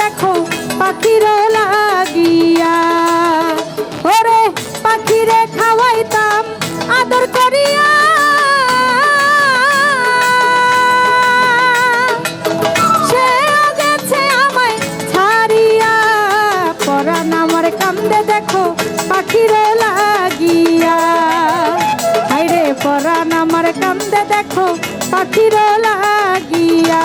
দেখো পাখিরও লাগিয়া। ওরে পাখিরে খাওয়াইতাম, আদর করিয়া। সেও গেছে আমায় ছাড়িয়া। পরাণ আমার দেখো পাখির লাগিয়া। হাইরে পরাণ আমার কান্দে দেখো পাখির লাগিয়া।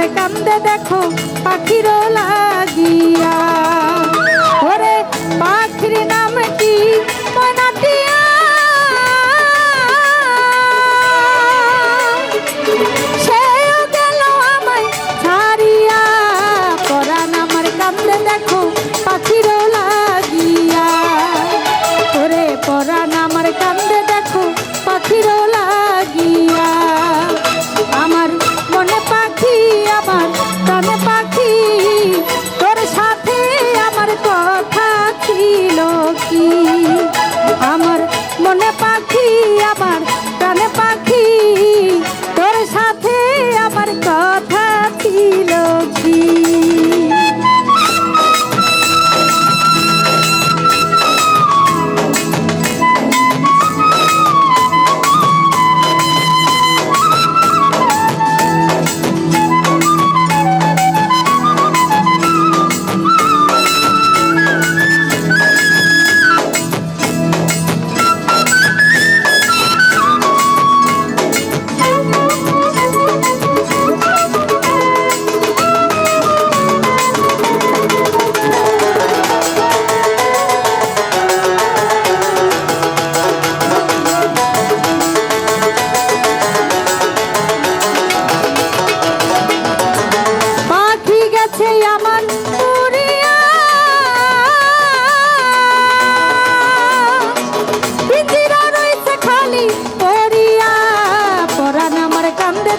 আমার কান্দে দেখো পাখির লাগিয়া। ওরে পাখির নাম কি? পাখির লাগিয়া। ওরে পরাণ আমার কান্দে দেখো পাখির লাগিয়া।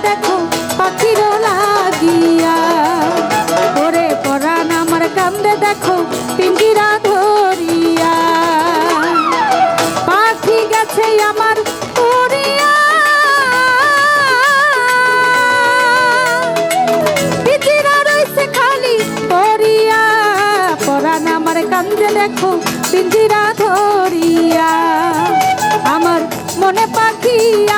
দেখো পাখির লাগিয়া। ওরে পরাণ, আমার কামড়ে দেখো, পিঞ্জিরা ধরিয়া। পাখি গেছে আমার কান্দে দেখো, পিঞ্জিরা ধরিয়া। আমার মনে পাখিয়া